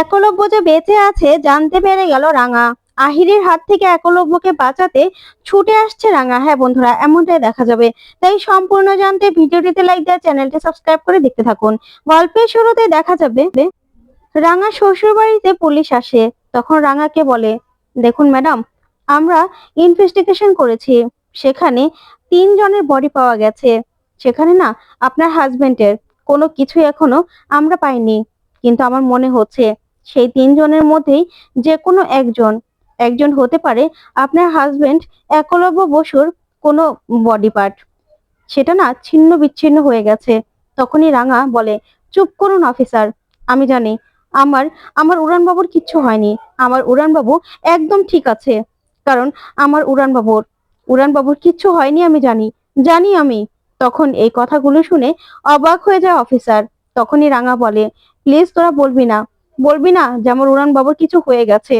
একলব্য যে বেঁচে আছে, জানতে পেরে গেল রাঙা। আহিরের হাত থেকে একলব্যকে বাঁচাতে ছুটে আসছে রাঙা। হ্যাঁ বন্ধুরা, এমনটাই দেখা যাবে। তাই সম্পূর্ণ জানতে ভিডিওটিতে লাইক দেওয়া, চ্যানেলটি সাবস্ক্রাইব করে দেখতে থাকুন। গল্পের শুরুতে দেখা যাবে, রাঙা শ্বশুর বাড়িতে পুলিশ আসে। তখন রাঙাকে বলে, দেখুন ম্যাডাম, আমরা ইনভেস্টিগেশন করেছি। সেখানে তিনজনের বডি পাওয়া গেছে। সেখানে না, আপনার হাজবেন্ডের কোনো কিছু এখনও আমরা পাইনি। কিন্তু আমার মনে হচ্ছে সেই তিনজনের মধ্যেই যে কোনো একজন একজন হতে পারে আপনার হাজবেন্ড একলব্য বসুর কোনো বডি পার্ট সেটা না ছিন্ন বিচ্ছিন্ন হয়ে গেছে। তখনই রাঙা বলে, চুপ করুন অফিসার আমি জানি আমার আমার উড়ানবাবুর কিচ্ছু হয়নি। আমার উড়ানবাবু একদম ঠিক আছে। কারণ আমার উড়ানবাবুর উড়ানবাবুর কিচ্ছু হয়নি আমি জানি জানি আমি। তখন এই কথাগুলো শুনে অবাক হয়ে যায় অফিসার তখনই রাঙা বলে প্লিজ তোরা বলবি না। বলবি না যে আমার উড়ান বাবুর কিছু হয়ে গেছে।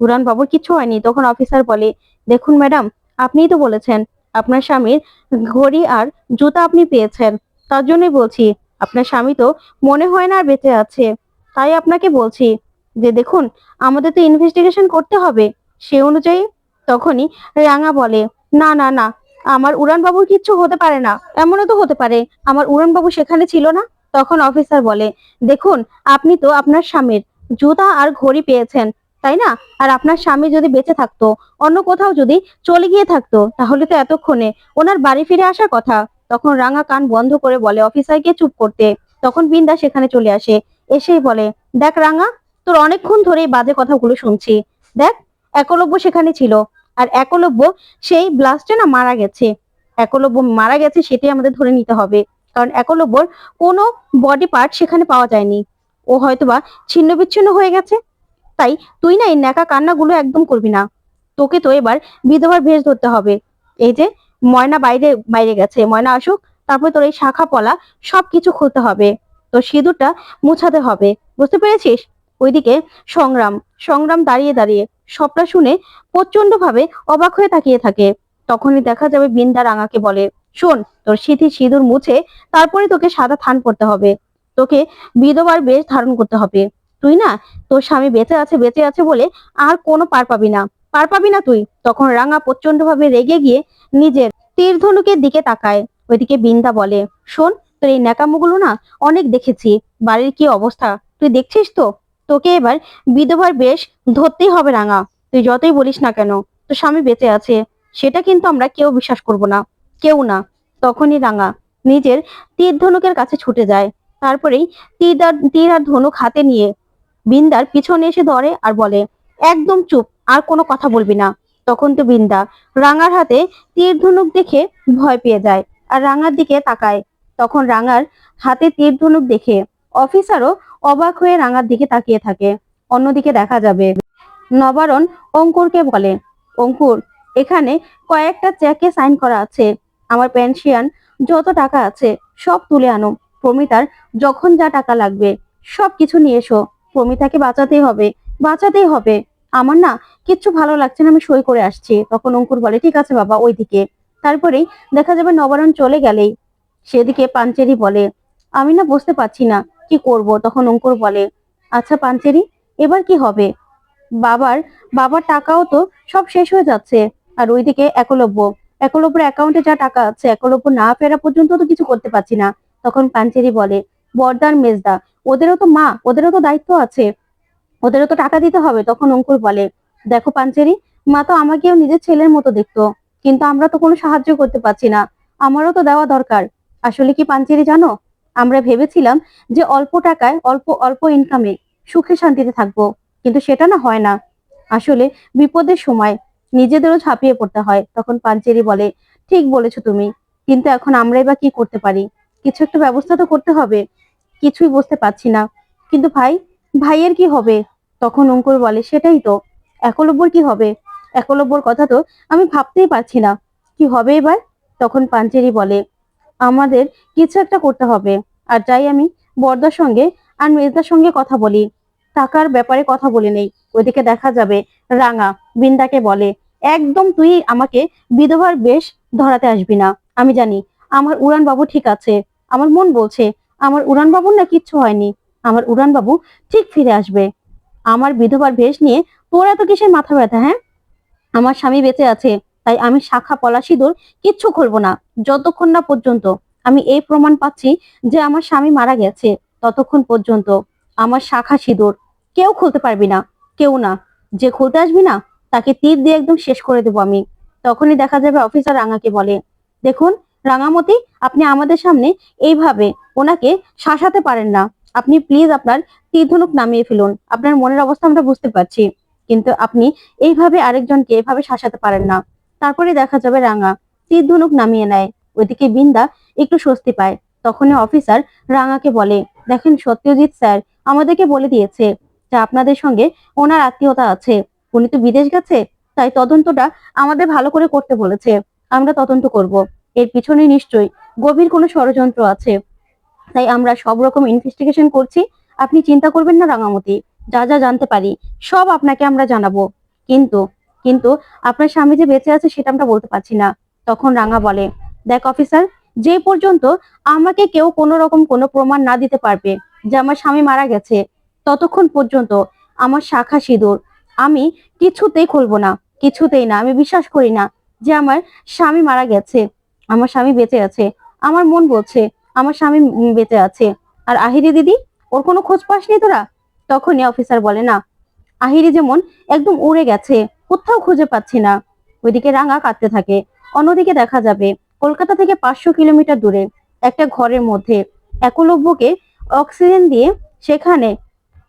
উড়ান বাবুর কিছু হয়নি, তখন অফিসার বলে, দেখুন ম্যাডাম আপনিই তো বলেছেন, আপনার স্বামীর ঘড়ি আর জুতা আপনি পেয়েছেন। তার জন্যই বলছি, আপনার স্বামী তো মনে হয় না আর বেঁচে আছে। তাই আপনাকে বলছি যে, দেখুন, আমাদের তো ইনভেস্টিগেশন করতে হবে। সে অনুযায়ী তখনই রাঙা বলে, না না না, আমার উড়ান বাবুর কিচ্ছু হতে পারে না। এমনও তো হতে পারে। আমার উড়ান বাবু সেখানে ছিল না? তখন অফিসার বলে, দেখুন, আপনি তো আপনার স্বামীর জুতা আর ঘড়ি পেয়েছেন, তাই না? আর আপনার স্বামী যদি বেঁচে থাকতো, অন্য কোথাও যদি চলে গিয়ে থাকতো, তাহলে তো এতক্ষণে ওনার বাড়ি ফিরে আসার কথা। তখন রাঙা কান বন্ধ করে বলে অফিসারকে চুপ করতে। তখন বিন্দা সেখানে চলে আসে। এসেই বলে, দেখ রাঙা, তোর অনেকক্ষণ ধরেই বাজে কথাগুলো শুনছি। দেখ, একলব্য সেখানে ছিল, আর একলব্য সেই ব্লাস্টে না মারা গেছে। একলব্য মারা গেছে সেটাই আমাদের ধরে নিতে হবে। কারণ একলব্যর কোনো বডি পার্ট সেখানে পাওয়া যায়নি। ও হয়তোবা ছিন্ন বিচ্ছিন্ন হয়ে গেছে। তাই তুই না এই ন্যাকা কান্নাগুলো একদম করবি না। তোকে তো এবার বিধবার ভেষ ধরতে হবে। এই যে ময়না বাইরে বাইরে গেছে। ময়না আসুক, তারপরে তোর এই শাখা পলা সবকিছু খুলতে হবে। তোর সিঁদুরটা মুছাতে হবে। বুঝতে পেরেছিস? ওইদিকে সংগ্রাম সংগ্রাম দাঁড়িয়ে দাঁড়িয়ে সবটা শুনে প্রচণ্ড ভাবে অবাক হয়ে তাকিয়ে থাকে। তখনই দেখা যাবে বিন্দা রাঙাকে বলে শোন, তোর সিঁথি সিঁদুর মুছে তারপরে তোকে সাদা থান করতে হবে। তোকে বিধবার বেশ ধারণ করতে হবে। তুই না, তোর স্বামী বেঁচে আছে বেঁচে আছে বলে আর কোনো পার পাবি না। পার পাবি না তুই। তখন রাঙা প্রচণ্ড ভাবে রেগে গিয়ে নিজের তীর ধনুকের দিকে তাকায়। ওইদিকে বিন্দা বলে, শোন, তোর এই ন্যাকামোগুলো না অনেক দেখেছি। বাড়ির কি অবস্থা? তুই দেখছিস তো? তোকে এবার বিধবার বেশ ধরতেই হবে রাঙা। তুই যতই বলিস না কেন, তোর স্বামী বেঁচে আছে। সেটা কিন্তু আমরা কেউ বিশ্বাস করব না। কেউ না। তখনই রাঙা নিজের তীর ধনুকের কাছে ছুটে যায়। তারপরেই তীর আর তীর আর ধনুক হাতে নিয়ে বিন্দার পিছনে এসে ধরে আর বলে, একদম চুপ, আর কোনো কথা বলবি না। তখন তো বিন্দা রাঙার হাতে তীর ধনুক দেখে ভয় পেয়ে যায় আর রাঙার দিকে তাকায়। তখন রাঙার হাতে তীর ধনুক দেখে অফিসারও অবাক হয়ে রাঙার দিকে তাকিয়ে থাকে। অন্যদিকে দেখা যাবে নবারণ অঙ্কুরকে বলে, অঙ্কুর, এখানে কয়েকটা চেকে সাইন করা আছে। আমার পেনশিয়ান যত টাকা আছে, সব তুলে আনো। প্রমিতার যখন যা টাকা লাগবে সব কিছু নিয়ে এসো। প্রমিতাকে বাঁচাতেই হবে বাঁচাতেই হবে। আমার না কিচ্ছু ভালো লাগছে না, আমি সই করে আসছি। তখন অঙ্কুর বলে, ঠিক আছে বাবা, ওইদিকে। তারপরেই দেখা যাবে নবারণ চলে গেলেই। সেদিকে পাঞ্চেরি বলে, আমি না বুঝতে পারছি না, কি করব? তখন অঙ্কুর বলে আচ্ছা পাঞ্চেরি, এবার কি হবে? বাবার বাবার টাকাও তো সব শেষ হয়ে যাচ্ছে। আর ওইদিকে একলব্য। একলব্যের অ্যাকাউন্টে যা টাকা আছে একলব্য না ফেরা পর্যন্ত তো কিছু করতে পারছি না, তখন পাঞ্চেরি বলে, বর্দার মেজদা, ওদেরও তো মা, ওদেরও তো দায়িত্ব আছে, ওদেরও তো টাকা দিতে হবে, তখন অঙ্কুর বলে, দেখো পাঞ্চেরি, মা তো আমাকেও নিজের ছেলের মতো দেখতো, কিন্তু আমরা তো কোনো সাহায্য করতে পারছি না, আমারও তো দেওয়া দরকার, আসলে কি পাঞ্চেরি জানো, আমরা ভেবেছিলাম যে অল্প টাকায়, অল্প অল্প ইনকামে সুখে শান্তিতে থাকব, কিন্তু সেটা না হয় না, আসলে বিপদের সময় নিজেদেরও ঝাঁপিয়ে পড়তে হয়। তখন পাঞ্চেরি বলে, ঠিক বলেছ তুমি, কিন্তু এখন আমরাই বা কি করতে পারি? কিছু একটা ব্যবস্থা তো করতে হবে। কিছুই বুঝতে পারছি না। কিন্তু ভাই, ভাইয়ের কি হবে? তখন অঙ্কুর বলে, সেটাই তো। একলব্যর কি হবে? একলব্যর কথা তো আমি ভাবতেই পারছি না। কি হবে এবার? তখন পাঞ্চেরি বলে, আমাদের কিছু একটা করতে হবে। আর যাই আমি বর্দার সঙ্গে আর মেজদার সঙ্গে কথা বলি। টাকার ব্যাপারে কথা বলে নেই। ওইদিকে দেখা যাবে রাঙা বিন্দাকে বলে একদম তুই আমাকে বিধবার বেশ ধরাতে আসবি না। আমি জানি, আমার উড়ান বাবু ঠিক আছে, আমার মন বলছে, আমার উড়ান বাবুর না কিচ্ছু হয়নি, আমার উড়ান বাবু ঠিক ফিরে আসবে। আমার বিধবার ভেষ নিয়ে তোর এত কিসের মাথা ব্যথা হ্যাঁ? আমার স্বামী বেঁচে আছে, তাই আমি শাখা পলা সিঁদুর কিচ্ছু খুলবো না, যতক্ষণ না পর্যন্ত। আমি এই প্রমাণ পাচ্ছি যে আমার স্বামী মারা গেছে, ততক্ষণ পর্যন্ত। আমার শাখা সিঁদুর কেউ খুলতে পারবি না, কেউ না। যে খুলতে আসবি না তাকে তীর দিয়ে একদম শেষ করে দেবো আমি। তখনই দেখা যাবে অফিসার রাঙাকে বলে, দেখুন, রাঙামতি, আপনি আমাদের সামনে এইভাবে ওনাকে শাসাতে পারেন না। আপনি প্লিজ আপনার তীর ধনুক নামিয়ে ফেলুন। আপনার মনের অবস্থা আমরা বুঝতে পারছি। কিন্তু আপনি এইভাবে আরেকজনকে এভাবে শাসাতে পারেন না। তারপরে দেখা যাবে রাঙা তীর ধনুক নামিয়ে নেয়। ওইদিকে বিন্দা একটু স্বস্তি পায়। তখনই অফিসার রাঙাকে বলে, দেখেন সত্যজিৎ স্যার, আমাদেরকে বলে দিয়েছে যে আপনাদের সঙ্গে ওনার আত্মীয়তা আছে। উনি তো বিদেশ গেছে, তাই তদন্তটা আমাদের ভালো করে করতে বলেছে। আমরা তদন্ত করব। এর পিছনে নিশ্চয়ই গভীর কোনো ষড়যন্ত্র আছে। তাই আমরা সব রকম ইনভেস্টিগেশন করছি। আপনি চিন্তা করবেন না রাঙামতি, যা যা জানতে পারি, সব আপনাকে আমরা জানাব। কিন্তু কিন্তু আপনার স্বামী যে বেঁচে আছে সেটা আমরা বলতে পারছি না। তখন রাঙা বলে, দেখ অফিসার, যে পর্যন্ত আমাকে কেউ কোনো রকম কোনো প্রমাণ না দিতে পারবে যে আমার স্বামী মারা গেছে, ততক্ষণ পর্যন্ত আমার শাখা সিঁদুর আমি কিছুতেই খুলবো না, কিছুতেই না, আমি বিশ্বাস করি না যে আমার স্বামী মারা গেছে, আমার স্বামী বেঁচে আছে, আমার মন বলছে আমার স্বামী বেঁচে আছে। আর আহিরি দিদি, ওর কোনো খোঁজ পাসনি তোরা? তখনই অফিসার বলে, না, আহিরি যেমন একদম উড়ে গেছে, কোথাও খুঁজে পাচ্ছি না। ওইদিকে রাঙা কাঁদতে থাকে, অন্যদিকে দেখা যাবে কলকাতা থেকে পাঁচশো কিলোমিটার দূরে, একটা ঘরের মধ্যে। একলব্যকে অক্সিজেন দিয়ে সেখানে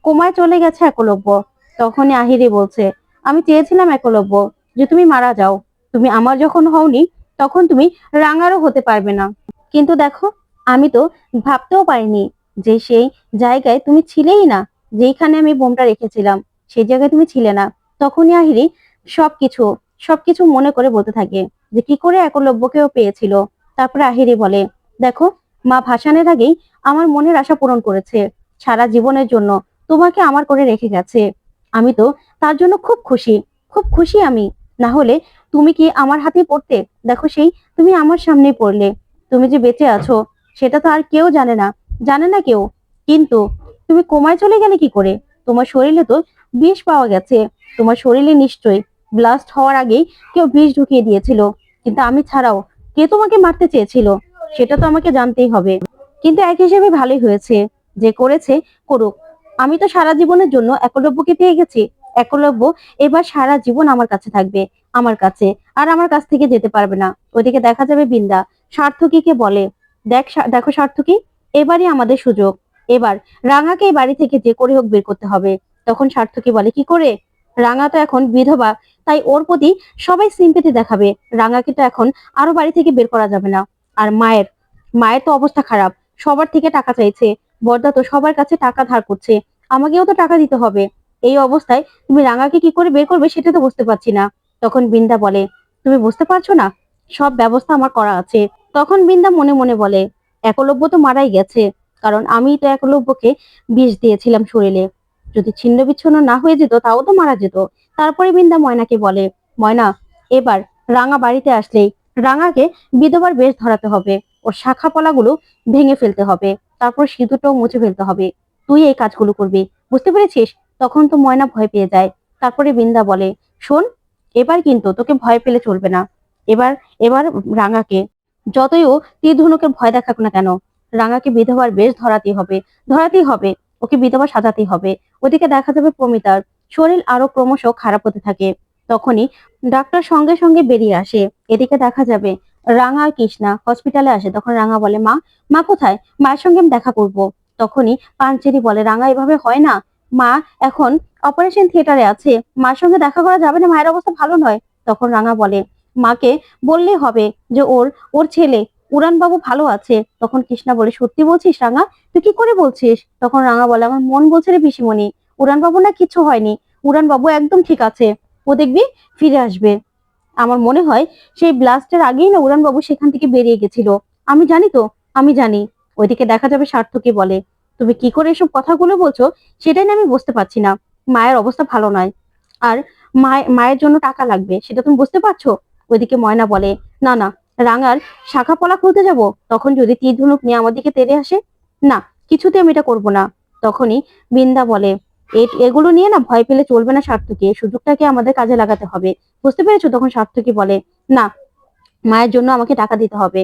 কোমায় চলে গেছে একলব্য। তখনই আহিরি বলছে, আমি চেয়েছিলাম একলব্য যে তুমি মারা যাও। তুমি আমার যখন হওনি, তখন তুমি রাঙারও হতে পারবে না। কিন্তু দেখো, আমি তো ভাবতেও পারিনি যে সেই জায়গায় তুমি ছিলেই না, যেইখানে আমি বোমটা রেখেছিলাম, সেই জায়গায় তুমি ছিলে না। তখনই আহিরি সবকিছু সবকিছু মনে করে বলতে থাকে যে কি করে একলব্যকেও পেয়েছিল। তারপরে আহিরি বলে, দেখো, মা ভাসানের আগেই আমার মনের আশা পূরণ করেছে। সারা জীবনের জন্য তোমাকে আমার করে রেখে গেছে। আমি তো তার জন্য খুব খুশি খুব খুশি আমি। না হলে তুমি কি আমার হাতে পড়তে? দেখো সেই, তুমি আমার সামনে পড়লে। তুমি যে বেঁচে আছো, সেটা তো আর কেউ জানে না। জানে না কেউ। কিন্তু তুমি কোমায় চলে গেলে কি করে? তোমার শরীরে তো বিষ পাওয়া গেছে। তোমার শরীরে নিশ্চয়ই ব্লাস্ট হওয়ার আগেই কেউ বিষ ঢুকিয়ে দিয়েছিল। কিন্তু আমি ছাড়াও কে তোমাকে মারতে চেয়েছিল? সেটা তো আমাকে জানতেই হবে। কিন্তু এক হিসেবে ভালোই হয়েছে। যে করেছে, করুক। আমি তো সারা জীবনের জন্য একলব্যকে পেয়ে গেছি। একলব্য এবার সারা জীবন আমার কাছে থাকবে, আমার কাছে, আর আমার কাছ থেকে যেতে পারবে না। ওইদিকে দেখা যাবে বিন্দা সার্থকীকে বলে, দেখ দেখো সার্থকী, এবারই আমাদের সুযোগ। এবার রাঙাকে এই বাড়ি থেকে যে করে হোক বের করতে হবে। তখন সার্থকী বলে, কি করে? রাঙা তো এখন বিধবা, তাই ওর প্রতি সবাই সিম্পেথি দেখাবে। রাঙাকে তো এখন আরও বাড়ি থেকে বের করা যাবে না। আর মায়ের মায়ের তো অবস্থা খারাপ। সবার থেকে টাকা চাইছে। বর্দা তো সবার কাছে টাকা ধার করছে, আমাকেও তো টাকা দিতে হবে। এই অবস্থায় তুমি রাঙাকে কি করে বের করবে সেটা তো বুঝতে পারছি না। তখন বিন্দা বলে, তুমি বুঝতে পারছ না? সব ব্যবস্থা আমার করা আছে। তখন বিন্দা মনে মনে বলে, একলব্য তো মারাই গেছে, কারণ আমি তো একলব্যকে বিষ দিয়েছিলাম শরীরে। যদি ছিন্ন বিচ্ছিন্ন না হয়ে যেত, তাও তো মারা যেত। তারপরে বিন্দা ময়নাকে বলে, ময়না, এবার রাঙা বাড়িতে আসলেই রাঙাকে বিধবার বেশ ধরাতে হবে। ওর শাখা পলাগুলো ভেঙে ফেলতে হবে। তারপর সিঁদুরটাও মুছে ফেলতে হবে। তুই এই কাজগুলো করবি। বুঝতে পেরেছিস? তখন তো ময়না ভয় পেয়ে যায়। তারপরে বিন্দা বলে, শোন, এবার কিন্তু তোকে ভয় পেলে চলবে না। এবার এবার রাঙাকে, যতই ও তীর ধনুকের ভয় দেখাক না কেন, রাঙাকে বিধবার বেশ ধরাতেই হবে। ধরাতেই হবে। ওকে বিধবা সাজাতেই হবে। ওদিকে দেখা যাবে প্রমিতার শরীর আরও ক্রমশ খারাপ হতে থাকে। তখনই ডাক্তার সঙ্গে সঙ্গে বেরিয়ে আসে। এদিকে দেখা যাবে রাঙা আর কৃষ্ণা হসপিটালে আসে। তখন রাঙা বলে, মা মা কোথায়? মায়ের সঙ্গে আমি দেখা করব। তখনই পাঞ্চেরি বলে, রাঙা, এভাবে হয় না। মা এখন অপারেশন থিয়েটারে আছে। মার সঙ্গে দেখা করা যাবে না, মায়ের অবস্থা ভালো নয়। তখন রাঙা বলে, মাকে বললেই হবে যে ওর ওর ছেলে উড়ান বাবু ভালো আছে। তখন কৃষ্ণা বলে, সত্যি বলছিস রাঙা? তুই কি করে বলছিস? তখন রাঙা বলে, আমার মন বলছে রে পিসিমণি উড়ান বাবু না কিছু হয়নি। উড়ান বাবু একদম ঠিক আছে। ও দেখবি ফিরে আসবে। আমার মনে হয় সেই ব্লাস্টের আগেই না উড়ান বাবু সেখান থেকে বেরিয়ে গেছিল। আমি জানি তো, আমি জানি। ওইদিকে দেখা যাবে সার্থকে বলে। তুমি কি করে এসব কথাগুলো বলছো সেটাই না আমি বুঝতে পারছি না। মায়ের অবস্থা ভালো নয়। আর মায়ের মায়ের জন্য টাকা লাগবে, সেটা তুমি বুঝতে পারছ? ওইদিকে ময়না বলে, না না, রাঙার শাখা পলা খুলতে যাব। তখন যদি তীর ধনুক নিয়ে আমার দিকে তেড়ে আসে, না কিছুতে আমি এটা করব না। তখনই বিন্দা বলে এগুলো নিয়ে না ভয় পেলে চলবে না সার্থকী। সুযোগটাকে আমাদের কাজে লাগাতে হবে। বুঝতে পেরেছ তখন সার্থকী বলে, না, মায়ের জন্য আমাকে টাকা দিতে হবে।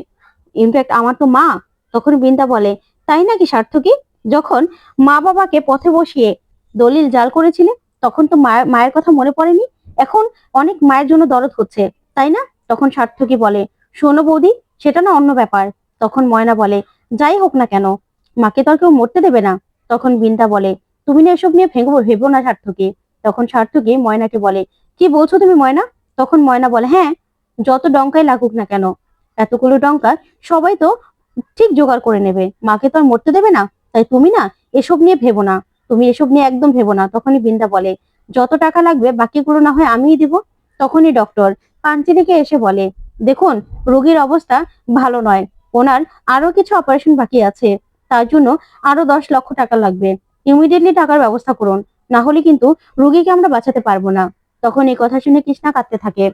ইনফ্যাক্ট আমার তো মা, তখন বিন্দা বলে, তাই নাকি সার্থকী? যখন মা বাবাকে পথে বসিয়ে দলিল জাল করেছিলে, তখন তো মায়ের মায়ের কথা মনে পড়েনি? এখন অনেক মায়ের জন্য দরদ হচ্ছে, তাই না? তখন সার্থকী বলে, শোনো বৌদি, সেটা না অন্য ব্যাপার। তখন ময়না বলে, যাই হোক না কেন, মাকে তো আর কেউ মরতে দেবে না? তখন বিন্দা বলে তুমি না এসব নিয়ে ভেঙো, ভেবো না সার্থকী। তখন সার্থকে ময়নাকে বলে, কি বলছো তুমি ময়না? তখন ময়না বলে হ্যাঁ যত ডঙ্কাই লাগুক না কেন, এতগুলো ডঙ্কা সবাই তো ঠিক জোগাড় করে নেবে। মাকে তো আর মরতে দেবে না, তাই তুমি না এসব নিয়ে ভেবো না, তুমি এসব নিয়ে একদম ভেবো না। তখনই বিন্দা বলে, যত টাকা লাগবে, বাকিগুলো না হয় আমিই দিব। তখনই ডক্টর পাঞ্চিনিকে এসে বলে, দেখুন, রোগীর অবস্থা ভালো নয়, ওনার আরও কিছু অপারেশন বাকি আছে, তার জন্য আরও দশ লক্ষ টাকা লাগবে। ইমিডিয়েটলি টাকার ব্যবস্থা করুন। না হলে কিন্তু রুগীকে আমরা বাঁচাতে পারব না। তখন এই কথা শুনে কৃষ্ণা কাঁদতে থাকে।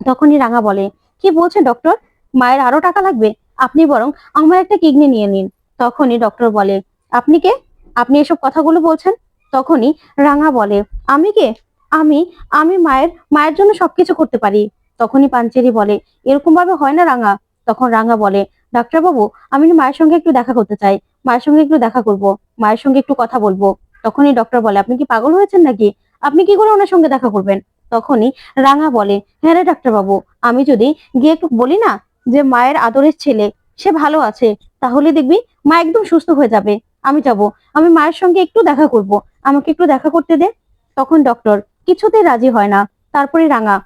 তখনই রাঙা বলে, কি বলছেন ডক্টর মায়ের আরও টাকা লাগবে? আপনি বরং আমার একটা কিডনি নিয়ে নিন। তখনই ডক্টর বলে, আপনি কে? আপনি এসব কথাগুলো বলছেন? তখনই রাঙা বলে, আমি কে? আমি আমি মায়ের মায়ের জন্য সবকিছু করতে পারি। তখনই পাঞ্চেরি বলে এরকম ভাবে হয় না রাঙা। তখন রাঙা বলে, ডাক্তারবাবু, আমি মায়ের সঙ্গে একটু দেখা করতে চাই। মায়ের সঙ্গে একটু দেখা করব। মায়ের সঙ্গে একটু কথা বলব। তখনই ডক্টর বলে, আপনি কি পাগল হয়েছেন নাকি? আপনি কি করে ওনার সঙ্গে দেখা করবেন? তখনই রাঙা বলে হ্যাঁ রে ডাক্তারবাবু আমি যদি গিয়ে একটু বলি না যে মায়ের আদরের ছেলে, সে ভালো আছে, তাহলে দেখবি মা একদম সুস্থ হয়ে যাবে। আমি যাব, আমি মায়ের সঙ্গে একটু দেখা করব, আমাকে একটু দেখা করতে দে। তখন ডক্টর কিছুতেই রাজি হয় না। তারপরে রাঙা,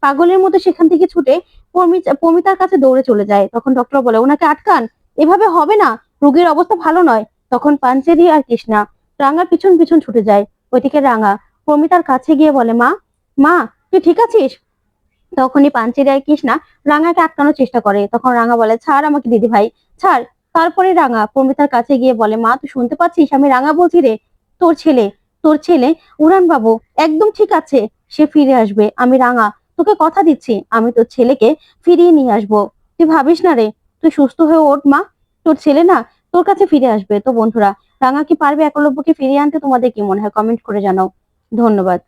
পাগলের মতো সেখান থেকে ছুটে পমি- পমিতার কাছে দৌড়ে চলে যায়। তখন ডক্টর বলে, ওনাকে আটকান? এভাবে হবে না। রোগীর অবস্থা ভালো নয়। তখন পাঞ্চেরি আর কৃষ্ণা রাঙার পিছন পিছন ছুটে যায়। ওইদিকে রাঙা প্রমিতার কাছে গিয়ে বলে, মা মা, তুই ঠিক আছিস? তখনই পাঞ্চেরি আর কৃষ্ণা রাঙাকে আটকানোর চেষ্টা করে। তখন রাঙা বলে, ছাড় আমাকে দিদি ভাই ছাড়। তারপরে রাঙা প্রমিতার কাছে গিয়ে বলে, মা, তুই শুনতে পাচ্ছিস? আমি রাঙা বলছি রে, তোর ছেলে তোর ছেলে উড়ান বাবু একদম ঠিক আছে, সে ফিরে আসবে। আমি রাঙা, তোকে কথা দিচ্ছি, আমি তোর ছেলেকে ফিরিয়ে নিয়ে আসব। তুই ভাবিস না রে, তুই সুস্থ হয়ে ওঠ, মা। তোর ছেলে না তোর কাছে ফিরে আসবে। তো বন্ধুরা রাঙা কি পারবে একলব্যকে ফিরিয়ে আনতে তোমাদের কি মনে হয়? কমেন্ট করে জানাও। ধন্যবাদ।